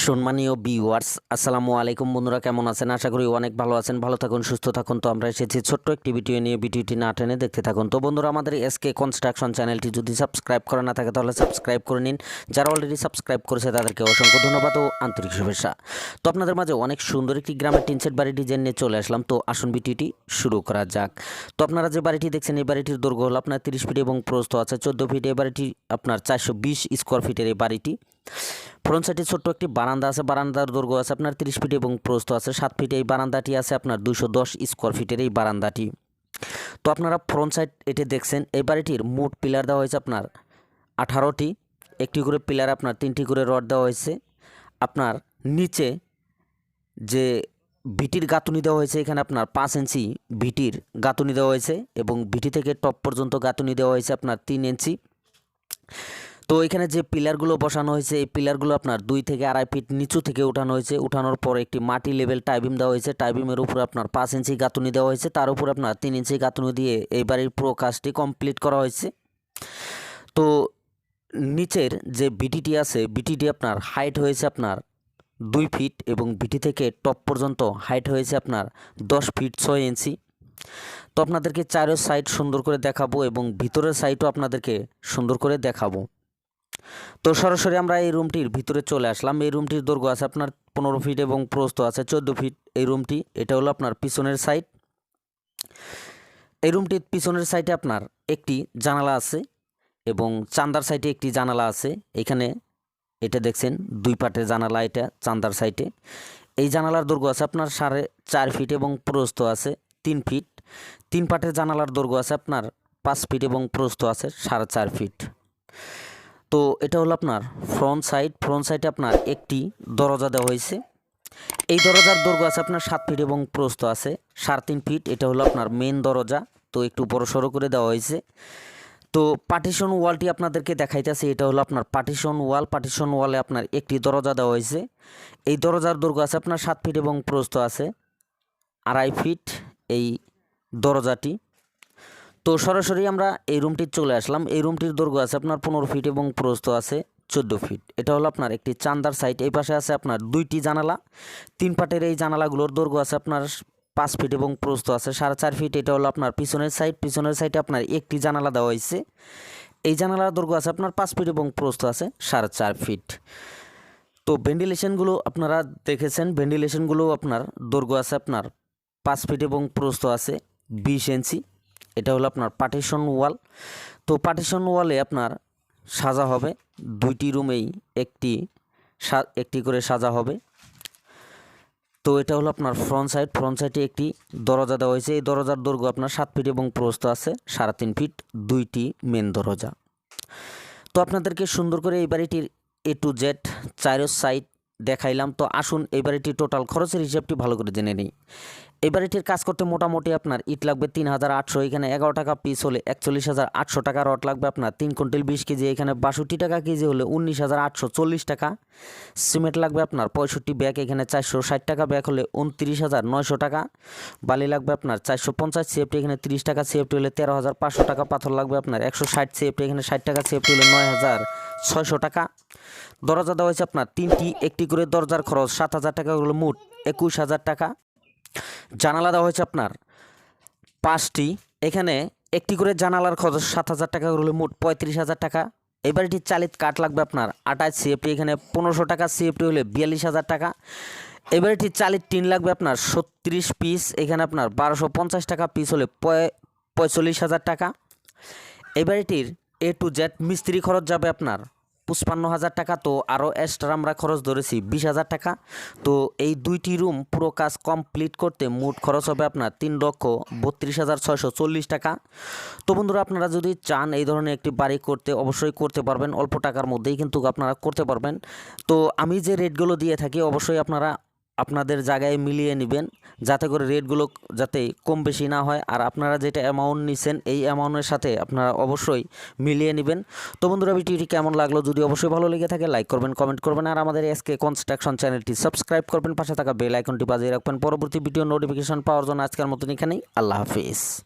সম্মানীয় ভিউয়ার্স আসসালামু আলাইকুম বন্ধুরা, কেমন আছেন? আশা করি অনেক ভালো আছেন, ভালো থাকুন, সুস্থ থাকুন। তো আমরা এসেছি ছোট্ট একটি ভিডিও নিয়ে ভিডিওটি না টেনে দেখতে থাকুন। তো বন্ধুরা, আমাদের এসকে কনস্ট্রাকশন চ্যানেলটি যদি সাবস্ক্রাইব করে না থাকে, তাহলে সাবস্ক্রাইব করে নিন। যারা অলরেডি সাবস্ক্রাইব করেছে, তাদেরকে অসংখ্য ধন্যবাদ ও আন্তরিক শুভেচ্ছা। তো আপনাদের মাঝে অনেক সুন্দর একটি গ্রামের টিনসেট বাড়ি ডিজাইন নিয়ে চলে আসলাম। তো আসুন ভিডিওটি শুরু করা যাক। তো আপনারা যে বাড়িটি দেখছেন, এই বাড়িটির দৈর্ঘ্য হল আপনার তিরিশ ফিট এবং প্রস্থ আছে চোদ্দ ফিট এই বাড়িটি আপনার চারশো বিশ স্কোয়ার ফিটের এই বাড়িটি। ফ্রন্ট সাইডে ছোট্ট একটি বারান্দা আছে। বারান্দার দৈর্ঘ্য আছে আপনার তিরিশ ফিট এবং প্রস্থ আছে সাত ফিট। এই বারান্দাটি আছে আপনার দুশো দশ স্কোয়ার ফিটের এই বারান্দাটি। তো আপনারা ফ্রন্ট সাইড এটি দেখছেন। এই বাড়িটির মোট পিলার দেওয়া হয়েছে আপনার আঠারোটি। একটি করে পিলার আপনার, তিনটি করে রড দেওয়া হয়েছে। আপনার নিচে যে ভিটির গাঁথুনি দেওয়া হয়েছে, এখানে আপনার পাঁচ ইঞ্চি ভিটির গাঁথুনি দেওয়া হয়েছে এবং ভিটি থেকে টপ পর্যন্ত গাঁথুনি দেওয়া হয়েছে আপনার তিন ইঞ্চি। তো এখানে যে পিলারগুলো বসানো হয়েছে, এই পিলারগুলো আপনার দুই থেকে আড়াই ফিট নিচু থেকে উঠানো হয়েছে। উঠানোর পর একটি মাটি লেভেল টাইবিম দেওয়া হয়েছে। টাইবিমের উপর আপনার পাঁচ ইঞ্চি গাঁথুনি দেওয়া হয়েছে। তার উপর আপনার তিন ইঞ্চি গাঁথুনি দিয়ে এই বাড়ির পুরো কাজটি কমপ্লিট করা হয়েছে। তো নিচের যে বিটিটি আছে, বিটিটি আপনার হাইট হয়েছে আপনার দুই ফিট এবং বিটি থেকে টপ পর্যন্ত হাইট হয়েছে আপনার দশ ফিট ছয় ইঞ্চি। তো আপনাদেরকে চারো সাইড সুন্দর করে দেখাবো এবং ভিতরের সাইডও আপনাদেরকে সুন্দর করে দেখাবো। তো সরাসরি আমরা এই রুমটির ভিতরে চলে আসলাম। এই রুমটির দৈর্ঘ্য আছে আপনার পনেরো ফিট এবং প্রস্ত আছে চোদ্দ ফিট এই রুমটি এটা হলো আপনার পিছনের সাইড এই রুমটির পিছনের সাইডে আপনার একটি জানালা আছে এবং চান্দার সাইডে একটি জানালা আছে। এখানে এটা দেখছেন, দুই পাটের জানালা এটা চান্দার সাইডে এই জানালার দৈর্ঘ্য আছে আপনার সাড়ে চার ফিট এবং প্রস্থ আছে তিন ফিট তিন পাটের জানালার দৈর্ঘ্য আছে আপনার পাঁচ ফিট এবং প্রস্থ আছে সাড়ে চার ফিট তো এটা হলো আপনার ফ্রন্ট সাইড ফ্রন্ট সাইডে আপনার একটি দরজা দেওয়া হয়েছে। এই দরজার দৈর্ঘ্য আছে আপনার সাত ফিট এবং প্রস্থ আছে, সাড়ে তিন ফিট এটা হলো আপনার মেন দরজা, তো একটু বড় সড়ো করে দেওয়া হয়েছে। তো পার্টিশন ওয়ালটি আপনাদেরকে দেখাইতেছে, এটা হলো আপনার পার্টিশন ওয়াল পার্টিশন ওয়ালে আপনার একটি দরজা দেওয়া হয়েছে। এই দরজার দৈর্ঘ্য আছে আপনার সাত ফিট এবং প্রস্থ আছে, আড়াই ফিট এই দরজাটি। তো সরাসরি আমরা এই রুমটির চলে আসলাম। এই রুমটির দৈর্ঘ্য আছে আপনার পনেরো ফিট এবং প্রস্থ আছে চোদ্দ ফিট এটা হলো আপনার একটি চান্দার সাইট এই পাশে আছে আপনার দুইটি জানালা। তিন পাটের এই জানালাগুলোর দৈর্ঘ্য আছে আপনার পাঁচ ফিট এবং প্রস্থ আছে সাড়ে চার ফিট এটা হলো আপনার পিছনের সাইড পিছনের সাইডে আপনার একটি জানালা দেওয়া হয়েছে। এই জানালার দৈর্ঘ্য আছে আপনার পাঁচ ফিট এবং প্রস্থ আছে সাড়ে চার ফিট তো ভেন্টিলেশনগুলো আপনারা দেখেছেন। ভেন্টিলেশনগুলো আপনার দৈর্ঘ্য আছে আপনার পাঁচ ফিট এবং প্রস্থ আছে বিশ ইঞ্চি এটা হলো আপনার পার্টিশন ওয়াল তো পার্টিশন ওয়ালে আপনার সাজা হবে দুইটি রুমেই একটি একটি করে সাজা হবে। তো এটা হলো আপনার ফ্রন্ট সাইড ফ্রন্ট সাইডে একটি দরজা দেওয়া হয়েছে। এই দরজার দৈর্ঘ্য আপনার সাত ফিট এবং প্রস্থ আছে, সাড়ে তিন ফিট দুইটি মেন দরজা। তো আপনাদেরকে সুন্দর করে এই বাড়িটির এ টু জেড চারো সাইড দেখাইলাম। তো আসুন এই বাড়িটির টোটাল খরচের হিসাবটি ভালো করে জেনে নিই। এই বাড়িটির কাজ করতে মোটামুটি আপনার ইট লাগবে তিন হাজার আটশো, এখানে এগারো টাকা পিস হলে একচল্লিশ হাজার আটশো টাকা রড লাগবে আপনার। তিন কুইন্টাল বিশ কেজি, এখানে বাষট্টি টাকা কেজি হলে উনিশ হাজার আটশো চল্লিশ টাকা। সিমেন্ট লাগবে আপনার পঁয়ষট্টি ব্যাগ, এখানে চারশো ষাট টাকা ব্যাগ হলে উনত্রিশ হাজার নয়শো টাকা। বালি লাগবে আপনার চারশো পঞ্চাশ সিএফটি এখানে তিরিশ টাকা সিএফটি হলে তেরো হাজার পাঁচশো টাকা। পাথর লাগবে আপনার একশো ষাট সিএফটি এখানে ষাট টাকা সিএফটি হলে নয় হাজার ছয়শো টাকা। দরজা দেওয়া হয়েছে আপনার তিনটি, একটি করে দরজার খরচ সাত হাজার টাকা হলো মোট একুশ হাজার টাকা। জানালা দেওয়া হয়েছে আপনার। পাঁচটি। এখানে একটি করে জানালার খরচ সাত হাজার টাকা হলে, মোট পঁয়ত্রিশ হাজার টাকা। এবার এটি চালিত কাঠ লাগবে আপনার আঠাশ সিএফটি এখানে পনেরোশো টাকা সিএফটি হলে বিয়াল্লিশ হাজার টাকা। এবার এটি চালিত টিন লাগবে আপনার ছত্রিশ পিস, এখানে আপনার বারোশো পঞ্চাশ টাকা পিস হলে পঁয়- পঁয়তাল্লিশ হাজার টাকা। এবার এটির এ টু জেড মিস্ত্রি খরচ যাবে আপনার পঁচপান্ন হাজার টাকা, তো আরও এক্সট্রা আমরা খরচ ধরেছি বিশ হাজার টাকা। তো এই দুইটি রুম পুরো কাজ কমপ্লিট করতে মোট খরচ হবে আপনার তিন লক্ষ বত্রিশ হাজার ছয়শো চল্লিশ টাকা। তো বন্ধুরা, আপনারা যদি চান এই ধরনের একটি বাড়ি করতে, অবশ্যই করতে পারবেন। অল্প টাকার মধ্যেই কিন্তু আপনারা করতে পারবেন। তো আমি যে রেটগুলো দিয়ে থাকি, অবশ্যই আপনারা আপনাদের জায়গায় মিলিয়ে নেবেন। যাতে করে রেটগুলো যাতে কম বেশি না হয়। আর আপনারা যেটা অ্যামাউন্ট নিছেন, এই অ্যামাউন্টের সাথে আপনারা অবশ্যই মিলিয়ে নেবেন। তো বন্ধুরা, ভিডিওটি কেমন লাগল যদি অবশ্যই ভালো লেগে থাকে লাইক করবেন কমেন্ট করবেন। আর আমাদের এসকে কনস্ট্রাকশন চ্যানেলটি সাবস্ক্রাইব করবেন, পাশে থাকা বেল আইকনটি বাজিয়ে রাখবেন। পরবর্তী ভিডিও নোটিফিকেশন পাওয়ার জন্য আজকের মতন এখানেই। আল্লাহ হাফিজ।